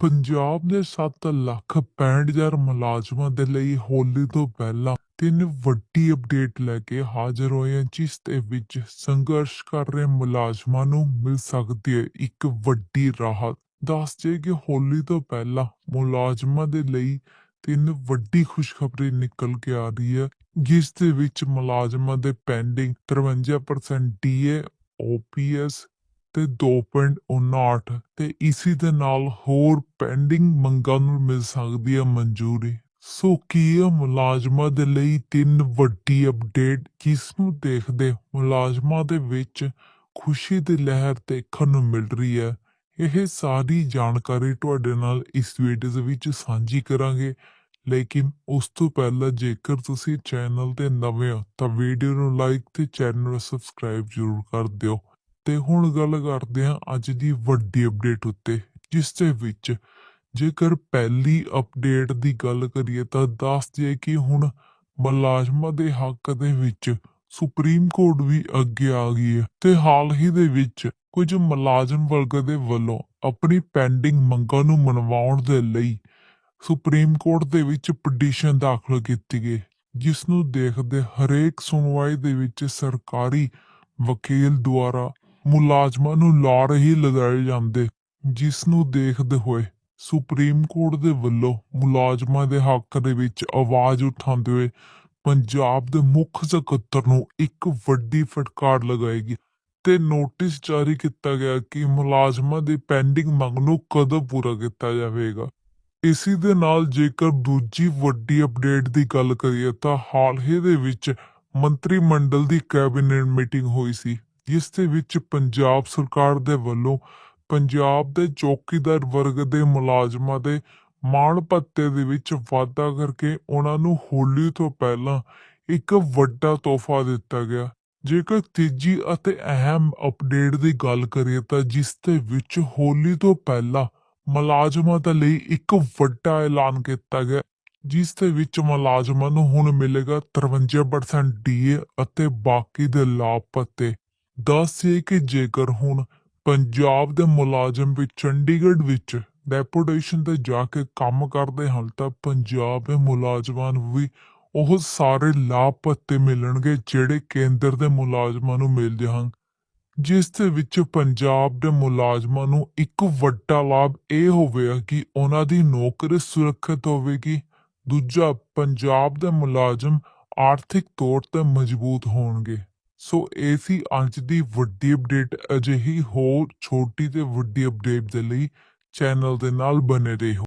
ਪੰਜਾਬ ਦੇ 7 ਲੱਖ 65000 ਮੁਲਾਜ਼ਮਾਂ ਦੇ ਲਈ ਹੋਲੀ ਤੋਂ ਪਹਿਲਾਂ ਤਿੰਨ ਵੱਡੀ ਅਪਡੇਟ ਲੈ ਕੇ ਹਾਜ਼ਰ ਹੋਏ ਹਾਂ ਜਿਸ ਦੇ ਵਿੱਚ ਸੰਘਰਸ਼ ਕਰ ਰਹੇ ਮੁਲਾਜ਼ਮਾਂ ਨੂੰ ਮਿਲ ਸਕਦੀ ਹੈ ਇੱਕ ਵੱਡੀ ਰਾਹਤ ਦੱਸ ਜੇ ਕਿ ਹੋਲੀ ਤੋਂ ਪਹਿਲਾਂ ਮੁਲਾਜ਼ਮਾਂ ਦੇ ਲਈ ਤਿੰਨ ਵੱਡੀ ਖੁਸ਼ਖਬਰੀ ਨਿਕਲ ਕੇ ਆ ਰਹੀ ਹੈ, ਜਿਸ ਦੇ ਵਿੱਚ ਮੁਲਾਜ਼ਮਾਂ ਦੇ ਪੈਂਡਿੰਗ 53% ਡੀਏ ਓਪੀਐਸ ਤੇ 2.59 ਤੇ ਇਸੀ ਦੇ ਨਾਲ ਹੋਰ ਪੈਂਡਿੰਗ ਮੰਗਾਂ ਨੂੰ ਮਿਲ ਸਕਦੀ ਹੈ ਮਨਜ਼ੂਰੀ। ਸੋ ਕੀ ਇਹ ਮੁਲਾਜ਼ਮਾਂ ਦੇ ਲਈ ਤਿੰਨ ਵੱਡੀ ਅਪਡੇਟ ਜਿਸ ਨੂੰ ਦੇਖਦੇ ਮੁਲਾਜ਼ਮਾਂ ਦੇ ਵਿੱਚ ਖੁਸ਼ੀ ਦੀ ਲਹਿਰ ਦੇਖਣ ਨੂੰ ਮਿਲ ਰਹੀ ਹੈ। ਇਹ ਸਾਰੀ ਜਾਣਕਾਰੀ ਤੁਹਾਡੇ ਨਾਲ ਇਸ ਵੀਡੀਓ ਦੇ ਵਿੱਚ ਸਾਂਝੀ ਕਰਾਂਗੇ। ਲੇਕਿਨ ਉਸ ਤੋਂ ਪਹਿਲਾਂ ਜੇਕਰ ਤੁਸੀਂ ਚੈਨਲ ਤੇ ਨਵੇਂ ਹੋ, ਤਾਂ ਵੀਡੀਓ ਨੂੰ ਲਾਈਕ ਤੇ ਚੈਨਲ ਨੂੰ ਸਬਸਕ੍ਰਾਈਬ ਜ਼ਰੂਰ ਕਰ ਦਿਓ। ਤੇ ਹੁਣ ਗੱਲ ਕਰਦੇ ਹਾਂ ਅੱਜ ਦੀ ਵੱਡੀ ਅਪਡੇਟ ਉੱਤੇ, ਜਿਸ ਦੇ ਵਿੱਚ ਜੇਕਰ ਪਹਿਲੀ ਅਪਡੇਟ ਦੀ ਗੱਲ ਕਰੀਏ ਤਾਂ ਦੱਸ ਦਈਏ ਕਿ ਹੁਣ ਮੁਲਾਜ਼ਮਾਂ ਦੇ ਹੱਕ ਦੇ ਵਿੱਚ ਸੁਪਰੀਮ ਕੋਰਟ ਵੀ ਅੱਗੇ ਆ ਗਈ ਹੈ ਤੇ ਹਾਲ ਹੀ ਦੇ ਵਿੱਚ ਕੁਝ ਮੁਲਾਜ਼ਮ ਵਰਗ ਦੇ ਵੱਲੋਂ ਆਪਣੀ ਪੈਂਡਿੰਗ ਮੰਗਾਂ ਨੂੰ ਮਨਵਾਉਣ ਦੇ ਲਈ ਸੁਪਰੀਮ ਕੋਰਟ ਦੇ ਵਿੱਚ ਪਟੀਸ਼ਨ ਦਾਖਲ ਕੀਤੀ ਗਈ, ਜਿਸ ਨੂੰ ਦੇਖਦੇ ਹਰੇਕ ਸੁਣਵਾਈ ਦੇ ਵਿੱਚ ਸਰਕਾਰੀ ਵਕੀਲ ਦੁਆਰਾ ਮੁਲਾਜ਼ਮਾਂ ਨੂੰ ਲਾ ਰਹੀ ਲਗਾਏ ਜਾਂਦੇ, ਜਿਸ ਨੂੰ ਦੇਖਦੇ ਹੋਏ ਸੁਪਰੀਮ ਕੋਰਟ ਦੇ ਵੱਲੋਂ ਮੁਲਾਜ਼ਮਾਂ ਦੇ ਹੱਕ ਦੇ ਵਿੱਚ ਆਵਾਜ਼ ਉਠਾਉਂਦੇ ਹੋਏ ਪੰਜਾਬ ਦੇ ਮੁੱਖ ਸਕੱਤਰ ਨੂੰ ਇੱਕ ਵੱਡੀ ਫਟਕਾਰ ਲਗਾਏਗੀ ਤੇ ਨੋਟਿਸ ਜਾਰੀ ਕੀਤਾ ਗਿਆ ਕਿ ਮੁਲਾਜ਼ਮਾਂ ਦੀ ਪੈਂਡਿੰਗ ਮੰਗ ਨੂੰ ਕਦੋਂ ਪੂਰਾ ਕੀਤਾ ਜਾਵੇਗਾ। ਇਸੀ ਦੇ ਨਾਲ ਜੇਕਰ ਦੂਜੀ ਵੱਡੀ ਅਪਡੇਟ ਦੀ ਗੱਲ ਕਰੀਏ ਤਾਂ ਹਾਲ ਹੀ ਦੇ ਵਿੱਚ ਮੰਤਰੀ ਮੰਡਲ ਦੀ ਕੈਬਨਿਟ ਮੀਟਿੰਗ ਹੋਈ ਸੀ। ਜਿਸ ਦੇ ਵਿੱਚ ਪੰਜਾਬ ਸਰਕਾਰ ਦੇ ਵੱਲੋਂ ਪੰਜਾਬ ਦੇ ਚੌਕੀਦਾਰ ਵਰਗ ਦੇ ਮੁਲਾਜ਼ਮਾਂ ਦੇ ਮਾਣ ਭੱਤੇ ਦੇ ਵਿੱਚ ਵਾਧਾ ਕਰਕੇ ਉਹਨਾਂ ਨੂੰ ਹੋਲੀ ਤੋਂ ਪਹਿਲਾਂ ਇੱਕ ਵੱਡਾ ਤੋਹਫਾ ਦਿੱਤਾ ਗਿਆ। ਜੇਕਰ ਤੀਜੀ ਅਤੇ ਅਹਿਮ ਅਪਡੇਟ ਦੀ ਗੱਲ ਕਰੀਏ ਤਾਂ ਜਿਸ ਦੇ ਵਿੱਚ ਹੋਲੀ ਤੋਂ ਪਹਿਲਾਂ ਮੁਲਾਜ਼ਮਾਂ ਦੇ ਲਈ ਇੱਕ ਵੱਡਾ ਐਲਾਨ ਕੀਤਾ ਗਿਆ, ਜਿਸ ਦੇ ਵਿੱਚ ਮੁਲਾਜ਼ਮਾਂ ਨੂੰ ਹੁਣ ਮਿਲੇਗਾ 53% ਡੀਏ ਅਤੇ ਬਾਕੀ ਦੇ ਲਾਭ ਦੱਸ ਦੱਸਿਏ ਕਿ ਜੇਕਰ ਹੁਣ ਪੰਜਾਬ ਦੇ ਮੁਲਾਜ਼ਮ ਵੀ ਚੰਡੀਗੜ੍ਹ ਵਿੱਚ ਡੈਪੂਟੇਸ਼ਨ ਤੇ ਜਾ ਕੇ ਕੰਮ ਕਰਦੇ ਹਨ, ਤਾਂ ਪੰਜਾਬ ਦੇ ਮੁਲਾਜ਼ਮਾਂ ਨੂੰ ਵੀ ਉਹ ਸਾਰੇ ਲਾਭ ਪੱਤੇ ਮਿਲਣਗੇ ਜਿਹੜੇ ਕੇਂਦਰ ਦੇ ਮੁਲਾਜ਼ਮਾਂ ਨੂੰ ਮਿਲਦੇ ਹਨ। ਜਿਸ ਦੇ ਵਿੱਚ ਪੰਜਾਬ ਦੇ ਮੁਲਾਜ਼ਮਾਂ ਨੂੰ ਇੱਕ ਵੱਡਾ ਲਾਭ ਇਹ ਹੋਵੇਗਾ ਕਿ ਉਹਨਾਂ ਦੀ ਨੌਕਰੀ ਸੁਰੱਖਿਅਤ ਹੋਵੇਗੀ। ਦੂਜਾ, ਪੰਜਾਬ ਦੇ ਮੁਲਾਜ਼ਮ ਆਰਥਿਕ ਤੌਰ ਤੇ ਮਜ਼ਬੂਤ ਹੋਣਗੇ। ਸੋ ਇਹ ਸੀ ਅੱਜ ਦੀ ਵੱਡੀ ਅਪਡੇਟ ਅਜਿਹੀ ਹੋਰ ਛੋਟੀ ਤੇ ਵੱਡੀ ਅਪਡੇਟ ਦੇ ਲਈ ਚੈਨਲ ਦੇ ਨਾਲ ਬਨੇ ਰਹੋ।